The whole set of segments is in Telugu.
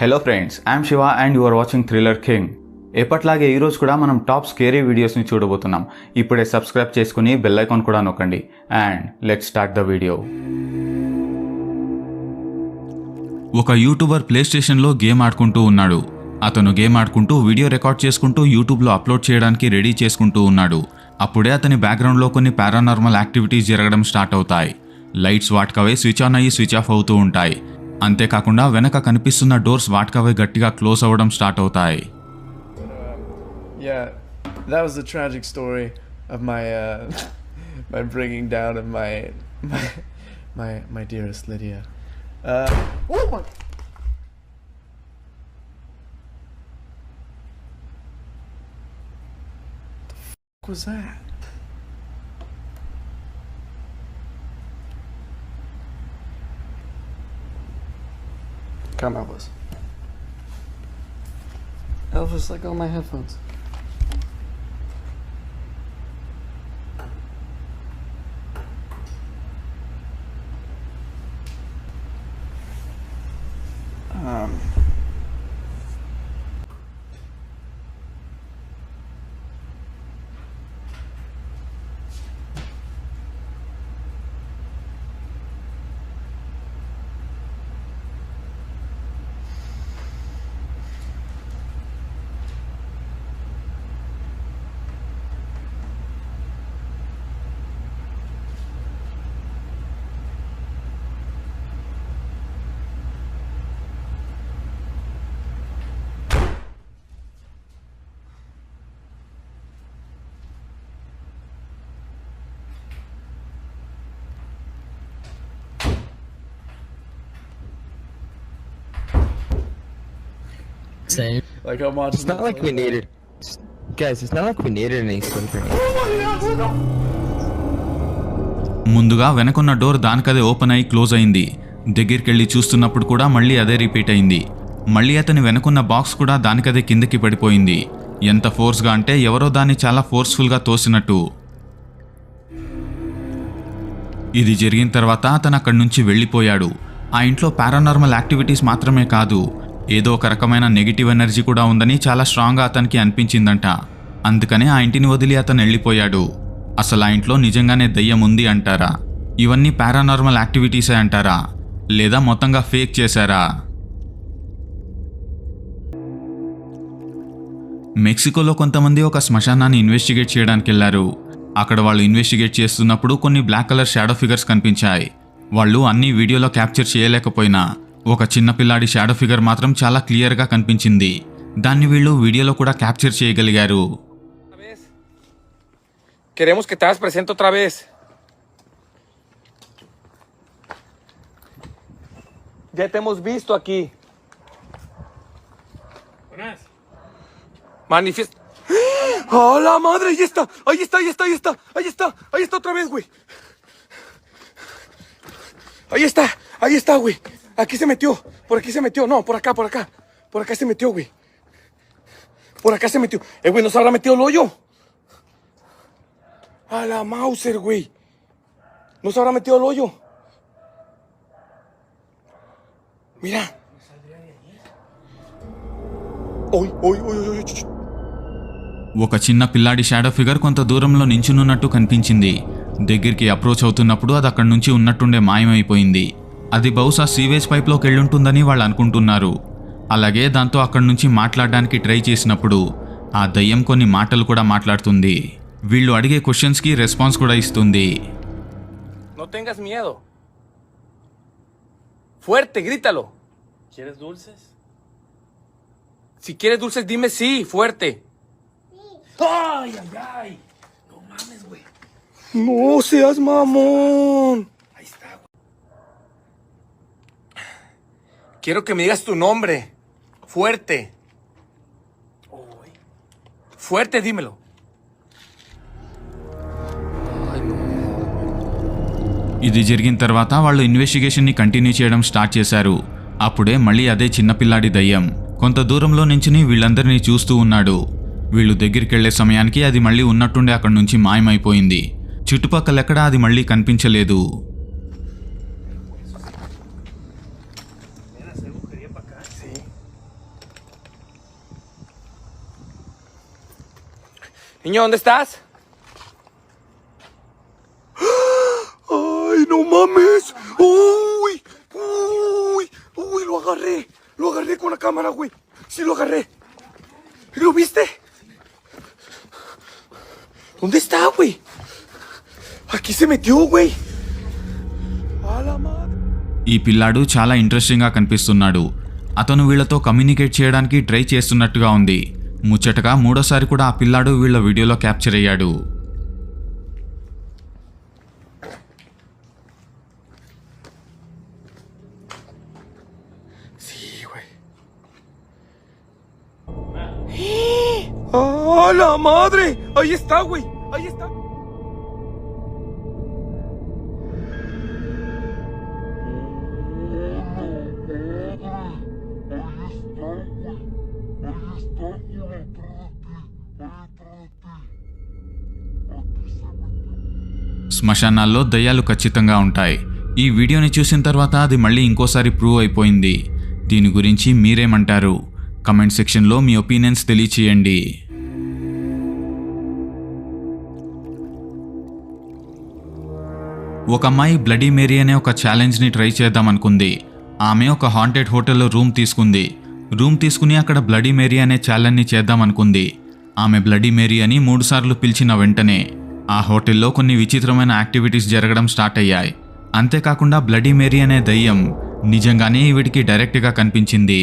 Hello friends I'm Shiva and you are watching thriller king ఎప్పట్లాగే ఈరోజు కూడా మనం టాప్ స్కేరీ వీడియోస్ని చూడబోతున్నాం. ఇప్పుడే సబ్స్క్రైబ్ చేసుకుని బెల్ ఐకాన్ కూడా నొక్కండి. And let start the video ఒక యూట్యూబర్ ప్లే స్టేషన్లో గేమ్ ఆడుకుంటూ ఉన్నాడు. అతను గేమ్ ఆడుకుంటూ వీడియో రికార్డ్ చేసుకుంటూ యూట్యూబ్లో అప్లోడ్ చేయడానికి రెడీ చేసుకుంటూ ఉన్నాడు. అప్పుడే అతని బ్యాక్గ్రౌండ్లో కొన్ని పారానార్మల్ యాక్టివిటీస్ జరగడం స్టార్ట్ అవుతాయి. లైట్స్ వాటికవే స్విచ్ ఆన్ అయ్యి స్విచ్ ఆఫ్ అవుతూ ఉంటాయి. అంతేకాకుండా వెనక కనిపిస్తున్న డోర్స్ వాటికవే గట్టిగా క్లోజ్ అవ్వడం స్టార్ట్ అవుతాయి Yeah, that was the tragic story of my uh, my bringing down of my my my my dearest Lydia. Uh, oh my! The f- was that? Come, Elvis. Elvis, let go of my headphones. Same. like I'm watching. It's not like we needed. Guys, it's not like we needed any anything. ముందుగా వెనకున్న డోర్ దానికదే ఓపెన్ అయి క్లోజ్ అయింది దగ్గరికెళ్ళి చూస్తున్నప్పుడు కూడా మళ్ళీ అదే రిపీట్ అయింది మళ్ళీ అతని వెనకున్న బాక్స్ కూడా దానికదే కిందకి పడిపోయింది ఎంత ఫోర్స్గా అంటే ఎవరో దాన్ని చాలా ఫోర్స్ఫుల్గా తోసినట్టు ఇది జరిగిన తర్వాత అతను అక్కడి నుంచి వెళ్ళిపోయాడు ఆ ఇంట్లో పారానార్మల్ యాక్టివిటీస్ మాత్రమే కాదు ఏదో ఒక రకమైన నెగిటివ్ ఎనర్జీ కూడా ఉందని చాలా స్ట్రాంగ్గా అతనికి అనిపించిందంట. అందుకనే ఆ ఇంటిని వదిలి అతను వెళ్ళిపోయాడు. అసలు ఆ ఇంట్లో నిజంగానే దయ్యం ఉంది అంటారా? ఇవన్నీ పారానార్మల్ యాక్టివిటీసే అంటారా? లేదా మొత్తంగా ఫేక్ చేశారా? మెక్సికోలో కొంతమంది ఒక శ్మశానాన్ని ఇన్వెస్టిగేట్ చేయడానికి వెళ్ళారు అక్కడ వాళ్ళు ఇన్వెస్టిగేట్ చేస్తున్నప్పుడు కొన్ని బ్లాక్ కలర్ షాడో ఫిగర్స్ కనిపించాయి. వాళ్ళు అన్ని వీడియోలో క్యాప్చర్ చేయలేకపోయినా ఒక చిన్న పిల్లాడి షాడో ఫిగర్ మాత్రం చాలా క్లియర్గా కనిపించింది. దాన్ని వీళ్ళు వీడియోలో కూడా క్యాప్చర్ చేయగలిగారు. Ahí está, ahí está, güey. Aquí se metió, por aquí se metió, no, por acá, por acá, por acá se metió, güey. Por acá se metió. Eh, güey, ¿no se habrá metido el hoyo? A la Mauser, güey. ¿No se habrá metido el hoyo? Mira. Uy, uy, uy, uy, uy. ch- ch- ఒక చిన్న పిల్లాడి షాడో ఫిగర్ కొంత దూరంలో నించునున్నట్టు కనిపించింది దగ్గరికి అప్రోచ్ అవుతున్నప్పుడు అది అక్కడి నుంచి ఉన్నట్టుండే మాయమైపోయింది అది బహుశా సీవేజ్ పైప్లోకి వెళ్ళుంటుందని వాళ్ళు అనుకుంటున్నారు అలాగే దాంతో అక్కడి నుంచి మాట్లాడడానికి ట్రై చేసినప్పుడు ఆ దయ్యం కొన్ని మాటలు కూడా మాట్లాడుతుంది వీళ్ళు అడిగే క్వశ్చన్స్కి రెస్పాన్స్ కూడా ఇస్తుంది No tengas miedo. Fuerte, grítalo. ¿Quieres dulces? Si quieres dulces, dime sí, fuerte. ¡Ay, ay, ay! No mames, güey. No seas mamón. Ahí está, güey. Quiero que me digas tu nombre. Fuerte. Fuerte, dímelo. ఇది జరిగిన తర్వాత వాళ్ళు ఇన్వెస్టిగేషన్ని కంటిన్యూ చేయడం స్టార్ట్ చేశారు అప్పుడే మళ్ళీ అదే చిన్నపిల్లాడి దయ్యం కొంత దూరంలో నుంచుని వీళ్ళందరినీ చూస్తూ ఉన్నాడు వీళ్ళు దగ్గరికెళ్ళే సమయానికి అది మళ్ళీ ఉన్నట్టుండే అక్కడి నుంచి మాయమైపోయింది చుట్టుపక్కలెక్కడా అది మళ్ళీ కనిపించలేదు Niño, ¿dónde estás? ¡Ay, no mames! ¡Uy! ¡Uy! ¡Uy! Lo agarré. Lo agarré con la cámara, güey. Sí, lo agarré. ¿Lo viste? ¿Dónde está, güey? Aquí se metió, güey. A la madre. ఈ పిల్లాడు చాలా ఇంట్రెస్టింగ్గా కనిపిస్తున్నాడు అతను వీళ్ళతో కమ్యూనికేట్ చేయడానికి ట్రై చేస్తున్నట్టుగా ఉంది ముచ్చటగా మూడోసారి కూడా ఆ పిల్లాడు వీళ్ళ వీడియోలో క్యాప్చర్ అయ్యాడు Sí, güey. ¡A la madre! Ahí está, güey. శ్మశానాల్లో దయ్యాలు ఖచ్చితంగా ఉంటాయి. ఈ వీడియోని చూసిన తర్వాత అది మళ్ళీ ఇంకోసారి ప్రూవ్ అయిపోయింది. దీని గురించి మీరేమంటారు? కమెంట్ సెక్షన్లో మీ ఒపీనియన్స్ తెలియచేయండి. ఒక అమ్మాయి బ్లడీ మేరీ అనే ఒక ఛాలెంజ్ని ట్రై చేద్దాం అనుకుంది ఆమె ఒక హాంటెడ్ హోటల్లో రూమ్ తీసుకుంది. రూమ్ తీసుకుని అక్కడ బ్లడీ మేరీ అనే ఛాలెంజ్ని చేద్దాం అనుకుంది ఆమె బ్లడీ మేరీ అని మూడుసార్లు పిలిచిన వెంటనే ఆ హోటల్లో కొన్ని విచిత్రమైన యాక్టివిటీస్ జరగడం స్టార్ట్ అయ్యాయి అంతేకాకుండా బ్లడీ మేరీ అనే దయ్యం నిజంగానే వీటికి డైరెక్ట్గా కనిపించింది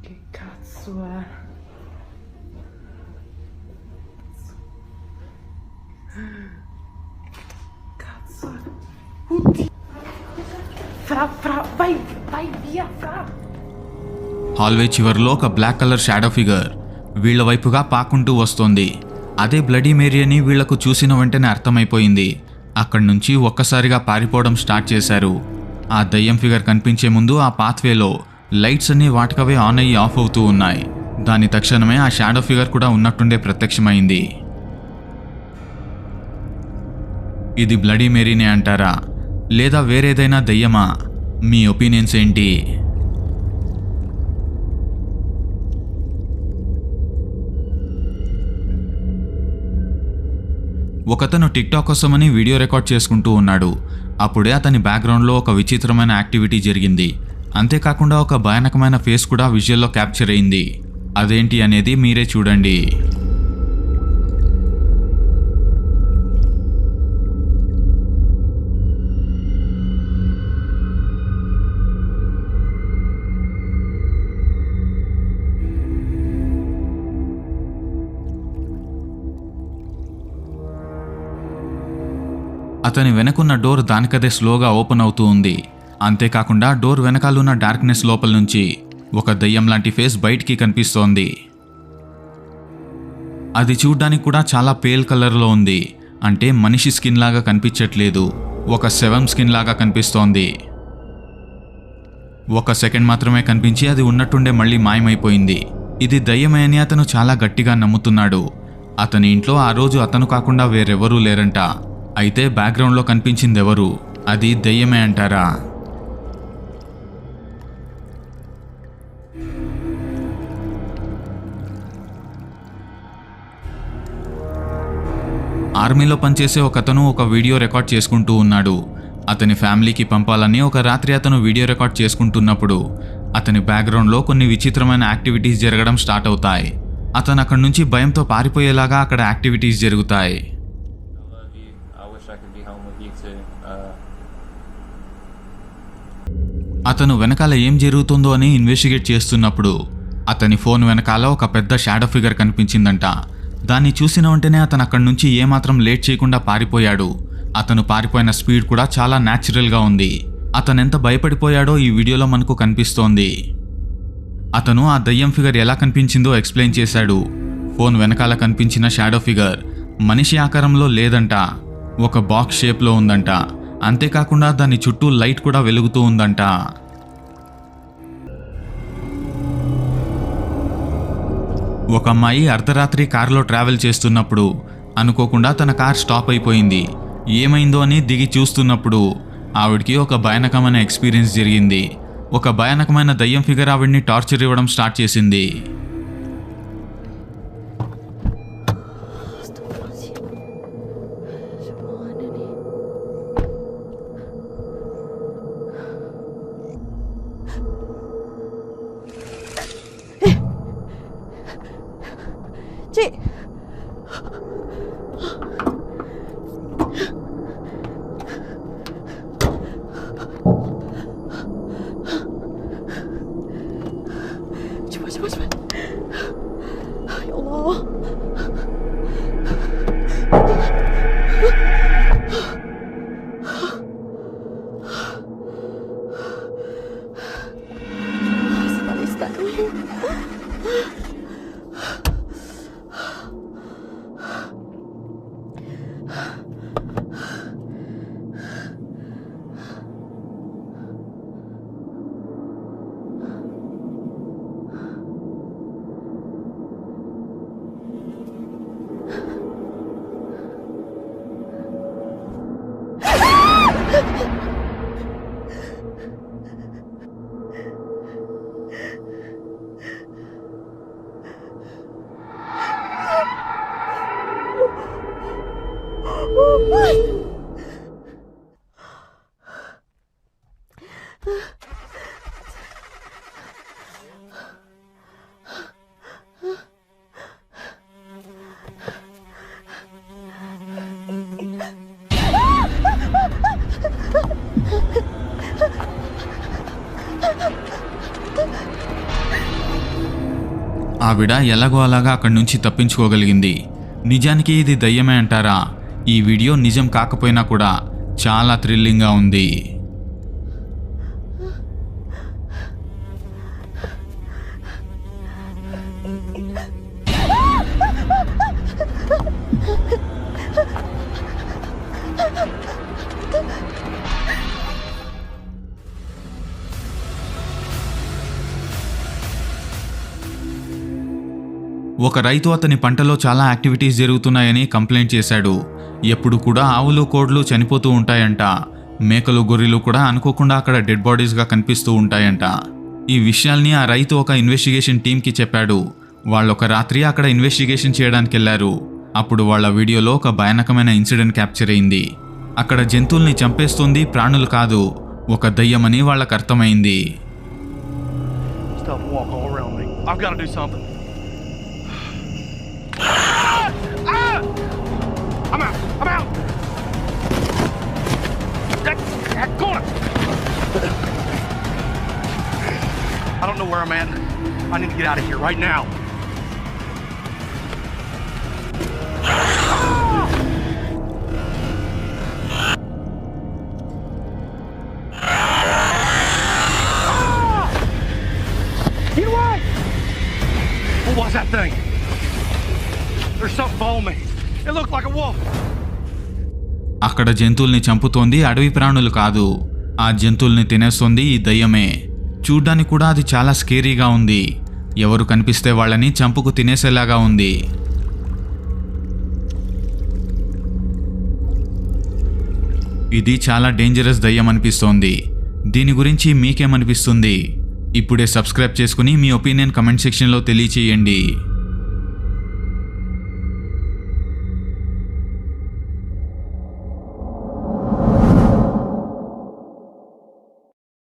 Che cazzo è? హాల్వే చివరిలో ఒక బ్లాక్ కలర్ షాడో ఫిగర్ వీళ్ళ వైపుగా పాకుంటూ వస్తోంది. అదే బ్లడీ మేరీ అని వీళ్ళకు చూసిన వెంటనే అర్థమైపోయింది. అక్కడి నుంచి ఒక్కసారిగా పారిపోవడం స్టార్ట్ చేశారు. ఆ దయ్యం ఫిగర్ కనిపించే ముందు ఆ పాత్వేలో లైట్స్ అన్నీ వాటికవే ఆన్ అయ్యి ఆఫ్ అవుతూ ఉన్నాయి. దాని తక్షణమే ఆ షాడో ఫిగర్ కూడా ఉన్నట్టుండే ప్రత్యక్షమైంది. ఇది బ్లడీ మేరీనే అంటారా? లేదా వేరేదైనా దయ్యమా? మీ ఒపీనియన్స్ ఏంటి? ఒకతను టిక్టాక్ కోసమని వీడియో రికార్డ్ చేసుకుంటూ ఉన్నాడు. అప్పుడే అతని బ్యాక్గ్రౌండ్లో ఒక విచిత్రమైన యాక్టివిటీ జరిగింది. అంతేకాకుండా ఒక భయానకమైన ఫేస్ కూడా విజువల్లో క్యాప్చర్ అయింది. అదేంటి అనేది మీరే చూడండి. అతని వెనకున్న డోర్ దానికదే స్లోగా ఓపెన్ అవుతూ ఉంది. అంతేకాకుండా డోర్ వెనకాలన్న డార్క్నెస్ లోపల నుంచి ఒక దయ్యం లాంటి ఫేస్ బయటికి కనిపిస్తోంది. అది చూడ్డానికి కూడా చాలా పేల్ కలర్లో ఉంది. అంటే మనిషి స్కిన్ లాగా కనిపించట్లేదు. ఒక సెవెం స్కిన్ లాగా కనిపిస్తోంది. ఒక సెకండ్ మాత్రమే కనిపించి అది ఉన్నట్టుండే మళ్ళీ మాయమైపోయింది. ఇది దయ్యమే అని అతను చాలా గట్టిగా నమ్ముతున్నాడు. అతని ఇంట్లో ఆ రోజు అతను కాకుండా వేరెవరూ లేరంట. అయితే బ్యాక్గ్రౌండ్లో కనిపించింది ఎవరు అది దెయ్యమే అంటారా? ఆర్మీలో పనిచేసే ఒకతను ఒక వీడియో రికార్డ్ చేసుకుంటూ ఉన్నాడు. అతని ఫ్యామిలీకి పంపాలని ఒక రాత్రి అతను వీడియో రికార్డ్ చేసుకుంటున్నప్పుడు అతని బ్యాక్గ్రౌండ్లో కొన్ని విచిత్రమైన యాక్టివిటీస్ జరగడం స్టార్ట్ అవుతాయి. అతను అక్కడి నుంచి భయంతో పారిపోయేలాగా అక్కడ యాక్టివిటీస్ జరుగుతాయి. అతను వెనకాల ఏం జరుగుతుందో అని ఇన్వెస్టిగేట్ చేస్తున్నప్పుడు అతని ఫోన్ వెనకాల ఒక పెద్ద షాడో ఫిగర్ కనిపించిందంట. దాన్ని చూసిన వెంటనే అతను అక్కడి నుంచి ఏమాత్రం లేట్ చేయకుండా పారిపోయాడు. అతను పారిపోయిన స్పీడ్ కూడా చాలా న్యాచురల్గా ఉంది. అతను ఎంత భయపడిపోయాడో ఈ వీడియోలో మనకు కనిపిస్తోంది. అతను ఆ దయ్యం ఫిగర్ ఎలా కనిపించిందో ఎక్స్ప్లెయిన్ చేశాడు. ఫోన్ వెనకాల కనిపించిన షాడో ఫిగర్ మనిషి ఆకారంలో లేదంట. ఒక బాక్స్ షేప్లో ఉందంట. అంతేకాకుండా దాని చుట్టూ లైట్ కూడా వెలుగుతూ ఉందంట. ఒక అమ్మాయి అర్ధరాత్రి కారులో ట్రావెల్ చేస్తున్నప్పుడు అనుకోకుండా తన కార్ స్టాప్ అయిపోయింది. ఏమైందో అని దిగి చూస్తున్నప్పుడు ఆవిడకి ఒక భయానకమైన ఎక్స్పీరియన్స్ జరిగింది. ఒక భయానకమైన దయ్యం ఫిగర్ ఆవిడ్ని టార్చర్ ఇవ్వడం స్టార్ట్ చేసింది. ఆవిడ ఎలాగో అలాగా అక్కడి నుంచి తప్పించుకోగలిగింది. నిజానికి ఇది దయ్యమే అంటారా? ఈ వీడియో నిజం కాకపోయినా కూడా చాలా థ్రిల్లింగ్గా ఉంది. ఒక రైతు అతని పంటలో చాలా యాక్టివిటీస్ జరుగుతున్నాయని కంప్లైంట్ చేశాడు. ఎప్పుడు కూడా ఆవులు కోడ్లు చనిపోతూ ఉంటాయంట. మేకలు గొర్రెలు కూడా అనుకోకుండా అక్కడ డెడ్ బాడీస్గా కనిపిస్తూ ఉంటాయంట. ఈ విషయాల్ని ఆ రైతు ఒక ఇన్వెస్టిగేషన్ టీంకి చెప్పాడు. వాళ్ళు ఒక రాత్రి అక్కడ ఇన్వెస్టిగేషన్ చేయడానికి వెళ్ళారు. అప్పుడు వాళ్ళ వీడియోలో ఒక భయానకమైన ఇన్సిడెంట్ క్యాప్చర్ అయింది. అక్కడ జంతువుల్ని చంపేస్తుంది ప్రాణులు కాదు ఒక దయ్యమని వాళ్ళకు అర్థమైంది. I've got to do something. I'm out. I'm out. That, that corner. I don't know where I'm at. I need to get out of here right now. అక్కడ జంతువుల్ని చంపుతోంది అడవి ప్రాణులు కాదు. ఆ జంతువుల్ని తినేస్తోంది ఈ దయ్యమే. చూడ్డానికి కూడా అది చాలా స్కేరీగా ఉంది. ఎవరు కనిపిస్తే వాళ్ళని చంపుకు తినేసేలాగా ఉంది. ఇది చాలా డేంజరస్ దయ్యం అనిపిస్తోంది. దీని గురించి మీకేమనిపిస్తుంది? ఇప్పుడే సబ్స్క్రైబ్ చేసుకుని మీ ఒపీనియన్ కమెంట్ సెక్షన్లో తెలియచేయండి.